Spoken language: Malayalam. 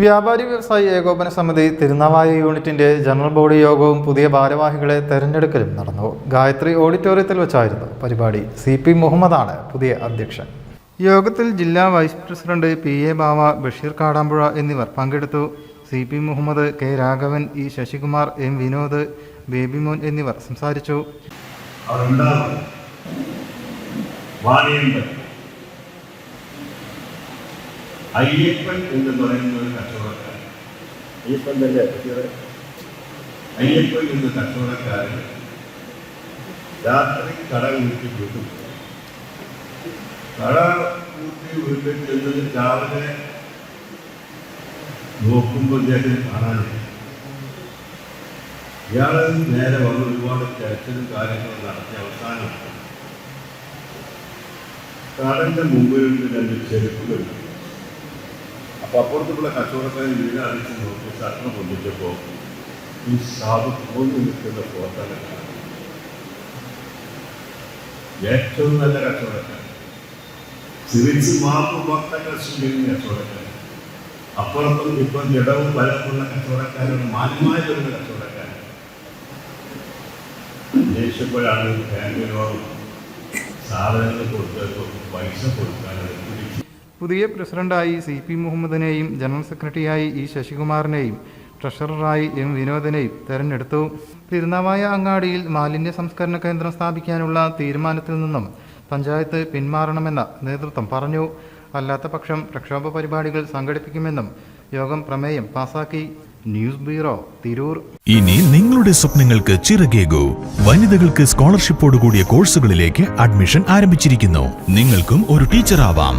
വ്യാപാരി വ്യവസായി ഏകോപന സമിതി തിരുനാവായ യൂണിറ്റിന്റെ ജനറൽ ബോഡി യോഗവും പുതിയ ഭാരവാഹികളെ തെരഞ്ഞെടുക്കലും നടന്നു. ഗായത്രി ഓഡിറ്റോറിയത്തിൽ വെച്ചായിരുന്നു പരിപാടി. സി പി മുഹമ്മദാണ് പുതിയ അധ്യക്ഷൻ. യോഗത്തിൽ ജില്ലാ vice president P A Bava Basheer Kadampuzha എന്നിവർ പങ്കെടുത്തു. C P Muhammad K Raghavan E Sasikumar M Vinod Babymon എന്നിവർ സംസാരിച്ചു. അയ്യപ്പൻ എന്ന് പറയുന്ന ഒരു കച്ചവടക്കാരൻ. അയ്യപ്പൻ തന്നെ അയ്യപ്പൻ എന്ന കച്ചവടക്കാരൻ രാത്രി കട കൂട്ടി വീട്ടു. കട കൂട്ടി വീട്ടിൽ ചെന്നത് രാവിലെ നോക്കുമ്പോൾ ഇദ്ദേഹത്തിന് കാണാനില്ല. ഇയാൾ നേരെ വന്ന് ഒരുപാട് ചർച്ചയും കാര്യങ്ങളും നടത്തി അവസാനം കടന്റെ മുമ്പിൽ രണ്ട് ചെരുപ്പുകൾ. അപ്പൊ അപ്പുറത്തുള്ള കച്ചവടക്കാരൻ വീട് അടിച്ച് നോക്കി ഷട്ടർ പൊന്നിച്ചപ്പോൾ ഈ സാബ് പോയി നിൽക്കുന്ന ഫോട്ടോ ഏറ്റവും നല്ല കച്ചവടക്കാരൻ. ചിരിച്ച് മാപ്പ് ഭക്തങ്ങൾ സ്വീകരിക്കുന്ന കച്ചവടക്കാരൻ. അപ്പുറത്തും ഇപ്പം ജഡവും വലപ്പുള്ള കച്ചവടക്കാരൻ മാന്യമായ ഒരു കച്ചവടക്കാരൻ. അന്വേഷിച്ചപ്പോഴാണ് ബാങ്കിനോടും സാധനങ്ങൾ കൊടുത്തപ്പോൾ പൈസ കൊടുക്കാനാണ് പുതിയ പ്രസിഡന്റായി സി പി മുഹമ്മദിനെയും ജനറൽ സെക്രട്ടറിയായി ഇ ശശികുമാറിനെയും ട്രഷററായി എം വിനോദിനെയും തെരഞ്ഞെടുത്തു. തിരുനാവായ അങ്ങാടിയിൽ മാലിന്യ സംസ്കരണ കേന്ദ്രം സ്ഥാപിക്കാനുള്ള തീരുമാനത്തിൽ നിന്നും പഞ്ചായത്ത് പിന്മാറണമെന്ന നേതൃത്വം പറഞ്ഞു. അല്ലാത്ത പക്ഷം പ്രക്ഷോഭ പരിപാടികൾ സംഘടിപ്പിക്കുമെന്നും യോഗം പ്രമേയം പാസാക്കി. News bureau Tirur. ഇനി നിങ്ങളുടെ സ്വപ്നങ്ങൾക്ക് ചിറകേകൂ വനിതകൾക്ക് സ്കോളർഷിപ്പോടുകൂടിയ കോഴ്സുകളിലേക്ക് അഡ്മിഷൻ ആരംഭിച്ചിരിക്കുന്നു. നിങ്ങൾക്കും ഒരു ടീച്ചർ ആവാം